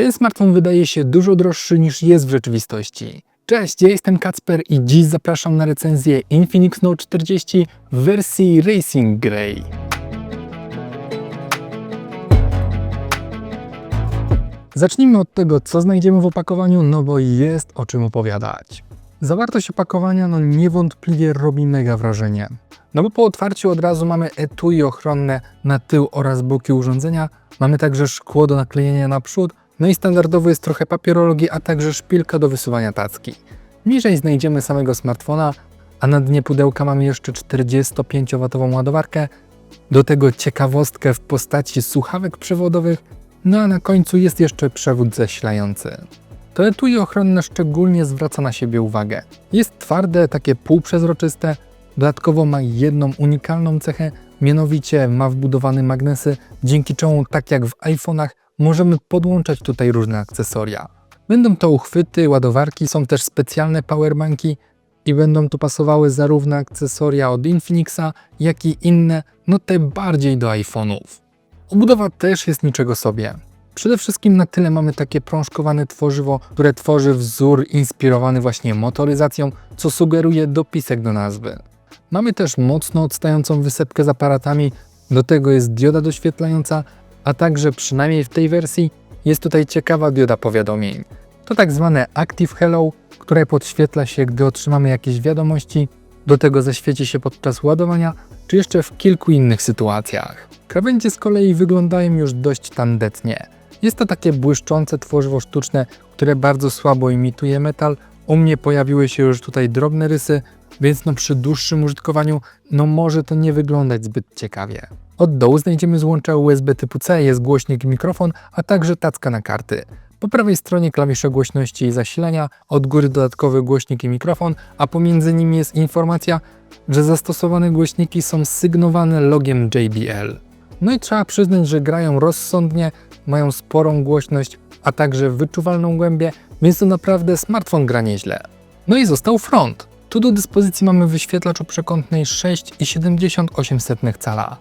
Ten smartfon wydaje się dużo droższy niż jest w rzeczywistości. Cześć, ja jestem Kacper i dziś zapraszam na recenzję Infinix Note 40 w wersji Racing Grey. Zacznijmy od tego, co znajdziemy w opakowaniu, no bo jest o czym opowiadać. Zawartość opakowania no niewątpliwie robi mega wrażenie. No bo po otwarciu od razu mamy etui ochronne na tył oraz boki urządzenia, mamy także szkło do naklejenia na przód, no i standardowo jest trochę papierologii, a także szpilka do wysuwania tacki. Niżej znajdziemy samego smartfona, a na dnie pudełka mamy jeszcze 45W ładowarkę, do tego ciekawostkę w postaci słuchawek przewodowych, no a na końcu jest jeszcze przewód zasilający. To etui ochronne szczególnie zwraca na siebie uwagę. Jest twarde, takie półprzezroczyste, dodatkowo ma jedną unikalną cechę, mianowicie ma wbudowane magnesy, dzięki czemu tak jak w iPhone'ach możemy podłączać tutaj różne akcesoria. Będą to uchwyty, ładowarki, są też specjalne powerbanki i będą tu pasowały zarówno akcesoria od Infinixa, jak i inne, no te bardziej do iPhone'ów. Obudowa też jest niczego sobie. Przede wszystkim na tyle mamy takie prążkowane tworzywo, które tworzy wzór inspirowany właśnie motoryzacją, co sugeruje dopisek do nazwy. Mamy też mocno odstającą wysepkę z aparatami, do tego jest dioda doświetlająca, a także przynajmniej w tej wersji jest tutaj ciekawa dioda powiadomień. To tak zwane Active Hello, które podświetla się, gdy otrzymamy jakieś wiadomości, do tego zaświeci się podczas ładowania, czy jeszcze w kilku innych sytuacjach. Krawędzie z kolei wyglądają już dość tandetnie. Jest to takie błyszczące tworzywo sztuczne, które bardzo słabo imituje metal. U mnie pojawiły się już tutaj drobne rysy, więc no przy dłuższym użytkowaniu no może to nie wyglądać zbyt ciekawie. Od dołu znajdziemy złącza USB typu C, jest głośnik i mikrofon, a także tacka na karty. Po prawej stronie klawisze głośności i zasilania, od góry dodatkowy głośnik i mikrofon, a pomiędzy nimi jest informacja, że zastosowane głośniki są sygnowane logiem JBL. No i trzeba przyznać, że grają rozsądnie, mają sporą głośność, a także wyczuwalną głębię, więc to naprawdę smartfon gra nieźle. No i został front. Tu do dyspozycji mamy wyświetlacz o przekątnej 6,78 cala.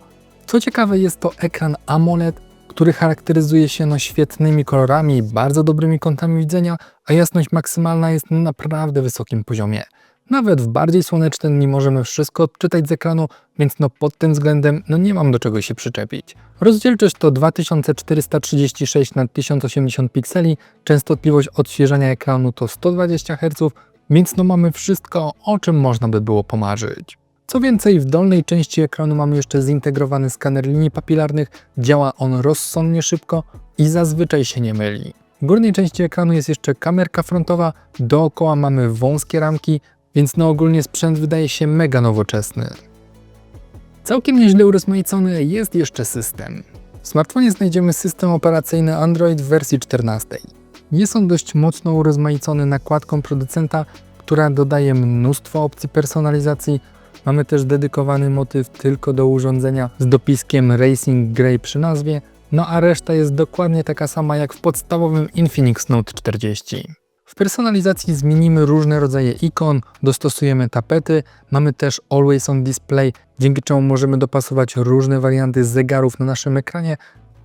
Co ciekawe jest to ekran AMOLED, który charakteryzuje się no świetnymi kolorami, bardzo dobrymi kątami widzenia, a jasność maksymalna jest na naprawdę wysokim poziomie. Nawet w bardziej słonecznym nie możemy wszystko odczytać z ekranu, więc no pod tym względem no nie mam do czego się przyczepić. Rozdzielczość to 2436 na 1080 pikseli, częstotliwość odświeżania ekranu to 120 Hz, więc no mamy wszystko, o czym można by było pomarzyć. Co więcej, w dolnej części ekranu mamy jeszcze zintegrowany skaner linii papilarnych, działa on rozsądnie szybko i zazwyczaj się nie myli. W górnej części ekranu jest jeszcze kamerka frontowa, dookoła mamy wąskie ramki, więc no ogólnie sprzęt wydaje się mega nowoczesny. Całkiem nieźle urozmaicony jest jeszcze system. W smartfonie znajdziemy system operacyjny Android w wersji 14. Jest on dość mocno urozmaicony nakładką producenta, która dodaje mnóstwo opcji personalizacji. Mamy też dedykowany motyw tylko do urządzenia z dopiskiem Racing Grey przy nazwie, no a reszta jest dokładnie taka sama jak w podstawowym Infinix Note 40. W personalizacji zmienimy różne rodzaje ikon, dostosujemy tapety, mamy też Always on Display, dzięki czemu możemy dopasować różne warianty zegarów na naszym ekranie,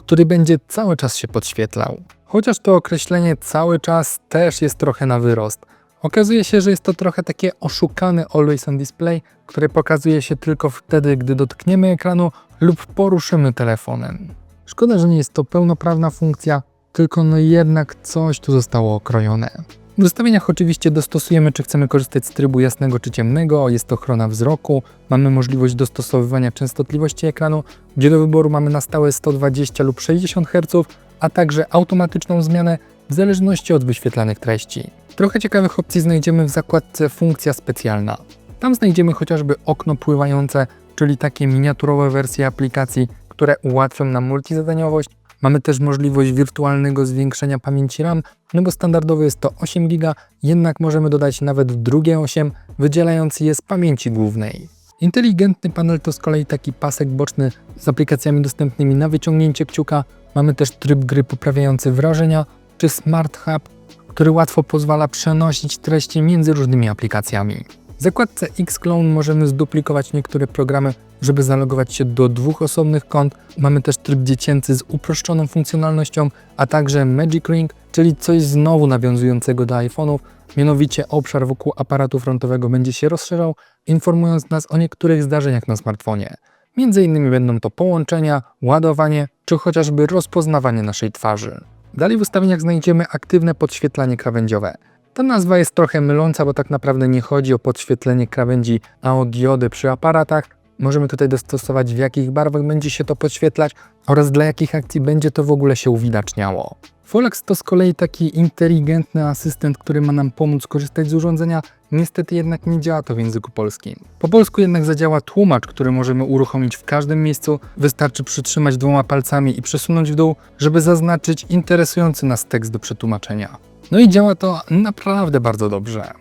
który będzie cały czas się podświetlał. Chociaż to określenie cały czas też jest trochę na wyrost. Okazuje się, że jest to trochę takie oszukane Always on Display, które pokazuje się tylko wtedy, gdy dotkniemy ekranu lub poruszymy telefonem. Szkoda, że nie jest to pełnoprawna funkcja, tylko no jednak coś tu zostało okrojone. W ustawieniach oczywiście dostosujemy, czy chcemy korzystać z trybu jasnego czy ciemnego, jest to ochrona wzroku, mamy możliwość dostosowywania częstotliwości ekranu, gdzie do wyboru mamy na stałe 120 lub 60 Hz, a także automatyczną zmianę w zależności od wyświetlanych treści. Trochę ciekawych opcji znajdziemy w zakładce Funkcja specjalna. Tam znajdziemy chociażby okno pływające, czyli takie miniaturowe wersje aplikacji, które ułatwią nam multizadaniowość, Mamy też możliwość wirtualnego zwiększenia pamięci RAM, no bo standardowo jest to 8 GB, jednak możemy dodać nawet drugie 8, wydzielając je z pamięci głównej. Inteligentny panel to z kolei taki pasek boczny z aplikacjami dostępnymi na wyciągnięcie kciuka. Mamy też tryb gry poprawiający wrażenia, czy Smart Hub, który łatwo pozwala przenosić treści między różnymi aplikacjami. W zakładce Xclone możemy zduplikować niektóre programy, żeby zalogować się do dwóch osobnych kont. Mamy też tryb dziecięcy z uproszczoną funkcjonalnością, a także Magic Ring, czyli coś znowu nawiązującego do iPhone'ów, mianowicie obszar wokół aparatu frontowego będzie się rozszerzał, informując nas o niektórych zdarzeniach na smartfonie. Między innymi będą to połączenia, ładowanie czy chociażby rozpoznawanie naszej twarzy. Dalej w ustawieniach znajdziemy aktywne podświetlanie krawędziowe. Ta nazwa jest trochę myląca, bo tak naprawdę nie chodzi o podświetlenie krawędzi, a o diody przy aparatach. Możemy tutaj dostosować w jakich barwach będzie się to podświetlać oraz dla jakich akcji będzie to w ogóle się uwidaczniało. Folax to z kolei taki inteligentny asystent, który ma nam pomóc korzystać z urządzenia, niestety jednak nie działa to w języku polskim. Po polsku jednak zadziała tłumacz, który możemy uruchomić w każdym miejscu, wystarczy przytrzymać dwoma palcami i przesunąć w dół, żeby zaznaczyć interesujący nas tekst do przetłumaczenia. No i działa to naprawdę bardzo dobrze.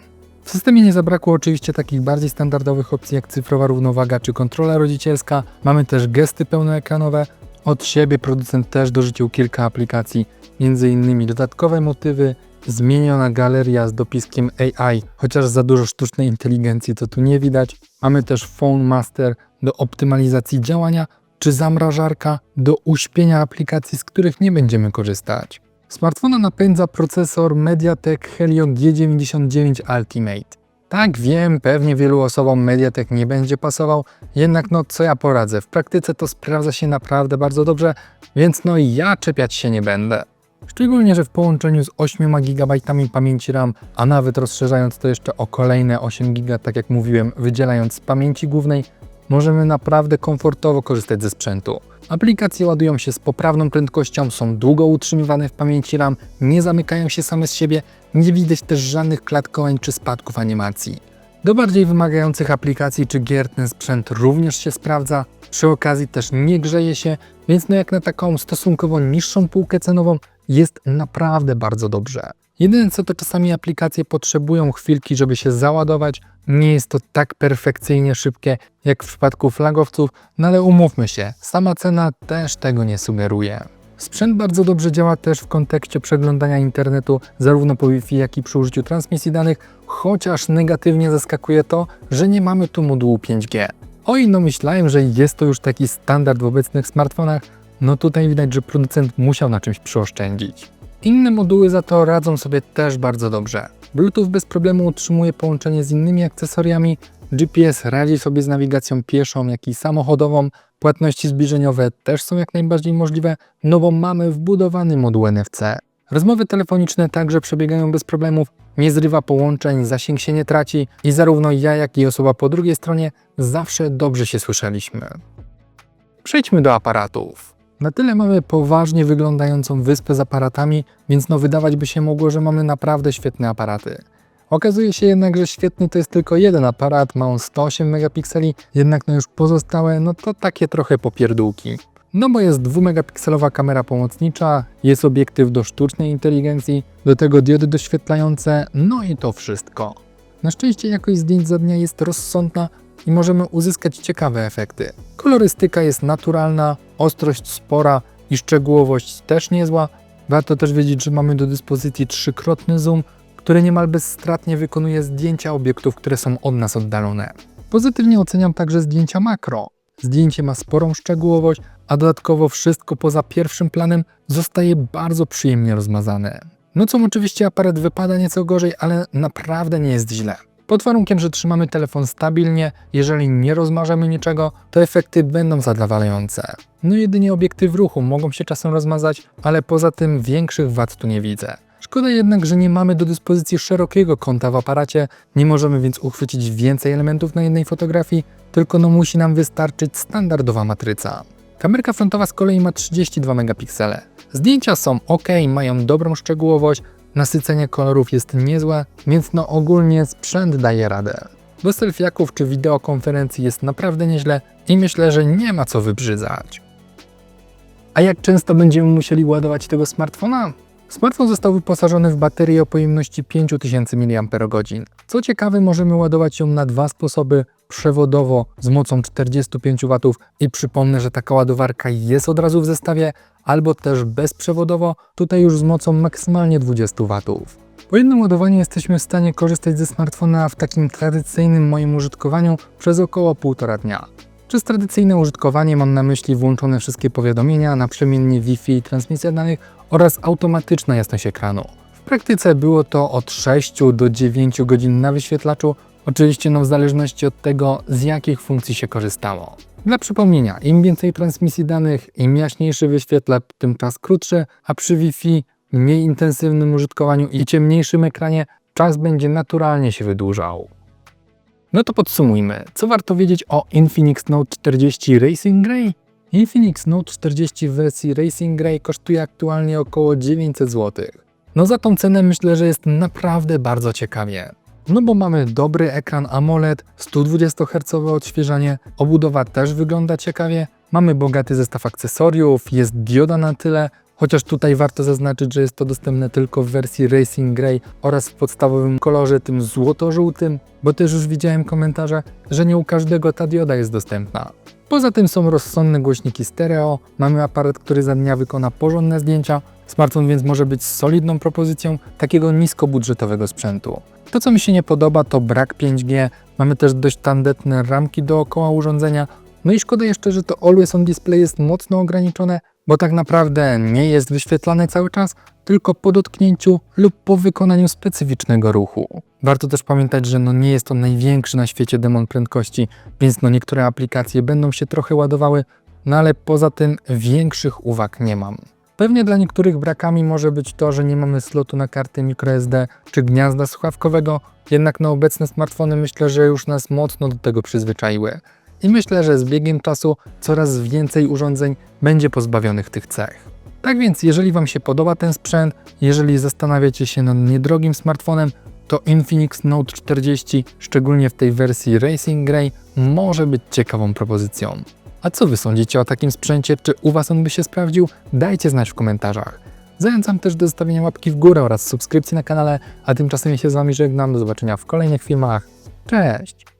W systemie nie zabrakło oczywiście takich bardziej standardowych opcji jak cyfrowa równowaga czy kontrola rodzicielska. Mamy też gesty pełnoekranowe. Od siebie producent też dorzucił kilka aplikacji, m.in. dodatkowe motywy, zmieniona galeria z dopiskiem AI, chociaż za dużo sztucznej inteligencji to tu nie widać. Mamy też Phone Master do optymalizacji działania, czy zamrażarka do uśpienia aplikacji, z których nie będziemy korzystać. Smartfona napędza procesor MediaTek Helio G99 Ultimate. Tak wiem, pewnie wielu osobom MediaTek nie będzie pasował, jednak no co ja poradzę, w praktyce to sprawdza się naprawdę bardzo dobrze, więc no ja czepiać się nie będę. Szczególnie, że w połączeniu z 8 GB pamięci RAM, a nawet rozszerzając to jeszcze o kolejne 8 GB, tak jak mówiłem, wydzielając z pamięci głównej, możemy naprawdę komfortowo korzystać ze sprzętu. Aplikacje ładują się z poprawną prędkością, są długo utrzymywane w pamięci RAM, nie zamykają się same z siebie, nie widać też żadnych klatkowań czy spadków animacji. Do bardziej wymagających aplikacji czy gier ten sprzęt również się sprawdza, przy okazji też nie grzeje się, więc no jak na taką stosunkowo niższą półkę cenową jest naprawdę bardzo dobrze. Jedyne co to czasami aplikacje potrzebują chwilki, żeby się załadować. Nie jest to tak perfekcyjnie szybkie jak w przypadku flagowców, no ale umówmy się, sama cena też tego nie sugeruje. Sprzęt bardzo dobrze działa też w kontekście przeglądania internetu, zarówno po Wi-Fi, jak i przy użyciu transmisji danych, chociaż negatywnie zaskakuje to, że nie mamy tu modułu 5G. Oj, no myślałem, że jest to już taki standard w obecnych smartfonach, no tutaj widać, że producent musiał na czymś przyoszczędzić. Inne moduły za to radzą sobie też bardzo dobrze. Bluetooth bez problemu utrzymuje połączenie z innymi akcesoriami, GPS radzi sobie z nawigacją pieszą, jak i samochodową, płatności zbliżeniowe też są jak najbardziej możliwe, no bo mamy wbudowany moduł NFC. Rozmowy telefoniczne także przebiegają bez problemów, nie zrywa połączeń, zasięg się nie traci i zarówno ja, jak i osoba po drugiej stronie zawsze dobrze się słyszeliśmy. Przejdźmy do aparatów. Na tyle mamy poważnie wyglądającą wyspę z aparatami, więc no wydawać by się mogło, że mamy naprawdę świetne aparaty. Okazuje się jednak, że świetny to jest tylko jeden aparat, ma on 108 megapikseli, jednak no już pozostałe, no to takie trochę popierdółki. No bo jest 2-megapikselowa kamera pomocnicza, jest obiektyw do sztucznej inteligencji, do tego diody doświetlające, no i to wszystko. Na szczęście jakość zdjęć za dnia jest rozsądna i możemy uzyskać ciekawe efekty. Kolorystyka jest naturalna, ostrość spora i szczegółowość też niezła. Warto też wiedzieć, że mamy do dyspozycji trzykrotny zoom, który niemal bezstratnie wykonuje zdjęcia obiektów, które są od nas oddalone. Pozytywnie oceniam także zdjęcia makro. Zdjęcie ma sporą szczegółowość, a dodatkowo wszystko poza pierwszym planem zostaje bardzo przyjemnie rozmazane. Nocą oczywiście aparat wypada nieco gorzej, ale naprawdę nie jest źle. Pod warunkiem, że trzymamy telefon stabilnie, jeżeli nie rozmarzamy niczego, to efekty będą zadowalające. No jedynie obiekty w ruchu mogą się czasem rozmazać, ale poza tym większych wad tu nie widzę. Szkoda jednak, że nie mamy do dyspozycji szerokiego kąta w aparacie, nie możemy więc uchwycić więcej elementów na jednej fotografii, tylko no musi nam wystarczyć standardowa matryca. Kamerka frontowa z kolei ma 32 megapiksele. Zdjęcia są ok, mają dobrą szczegółowość, nasycenie kolorów jest niezłe, więc no ogólnie sprzęt daje radę. Do selfiaków czy wideokonferencji jest naprawdę nieźle i myślę, że nie ma co wybrzydzać. A jak często będziemy musieli ładować tego smartfona? Smartfon został wyposażony w baterię o pojemności 5000 mAh. Co ciekawe, możemy ładować ją na dwa sposoby: przewodowo z mocą 45 W i przypomnę, że taka ładowarka jest od razu w zestawie, albo też bezprzewodowo, tutaj już z mocą maksymalnie 20 W. Po jednym ładowaniu jesteśmy w stanie korzystać ze smartfona w takim tradycyjnym moim użytkowaniu przez około 1,5 dnia. Przez tradycyjne użytkowanie mam na myśli włączone wszystkie powiadomienia, naprzemiennie Wi-Fi, transmisja danych oraz automatyczna jasność ekranu. W praktyce było to od 6 do 9 godzin na wyświetlaczu, oczywiście no w zależności od tego, z jakich funkcji się korzystało. Dla przypomnienia, im więcej transmisji danych, im jaśniejszy wyświetlacz, tym czas krótszy, a przy Wi-Fi, mniej intensywnym użytkowaniu i ciemniejszym ekranie, czas będzie naturalnie się wydłużał. No to podsumujmy. Co warto wiedzieć o Infinix Note 40 Racing Grey? Infinix Note 40 w wersji Racing Grey kosztuje aktualnie około 900 zł. No za tą cenę myślę, że jest naprawdę bardzo ciekawie. No bo mamy dobry ekran AMOLED, 120 Hz odświeżanie, obudowa też wygląda ciekawie, mamy bogaty zestaw akcesoriów, jest dioda na tyle, chociaż tutaj warto zaznaczyć, że jest to dostępne tylko w wersji Racing Grey oraz w podstawowym kolorze tym złoto-żółtym, bo też już widziałem komentarze, że nie u każdego ta dioda jest dostępna. Poza tym są rozsądne głośniki stereo, mamy aparat, który za dnia wykona porządne zdjęcia, smartfon więc może być solidną propozycją takiego niskobudżetowego sprzętu. To co mi się nie podoba to brak 5G, mamy też dość tandetne ramki dookoła urządzenia, no i szkoda jeszcze, że to Always On Display jest mocno ograniczone, bo tak naprawdę nie jest wyświetlane cały czas, tylko po dotknięciu lub po wykonaniu specyficznego ruchu. Warto też pamiętać, że no nie jest to największy na świecie demon prędkości, więc no niektóre aplikacje będą się trochę ładowały, no ale poza tym większych uwag nie mam. Pewnie dla niektórych brakami może być to, że nie mamy slotu na kartę microSD czy gniazda słuchawkowego, jednak na obecne smartfony myślę, że już nas mocno do tego przyzwyczaiły. I myślę, że z biegiem czasu coraz więcej urządzeń będzie pozbawionych tych cech. Tak więc, jeżeli Wam się podoba ten sprzęt, jeżeli zastanawiacie się nad niedrogim smartfonem, to Infinix Note 40, szczególnie w tej wersji Racing Grey, może być ciekawą propozycją. A co Wy sądzicie o takim sprzęcie? Czy u Was on by się sprawdził? Dajcie znać w komentarzach. Zachęcam też do zostawienia łapki w górę oraz subskrypcji na kanale, a tymczasem ja się z Wami żegnam. Do zobaczenia w kolejnych filmach. Cześć!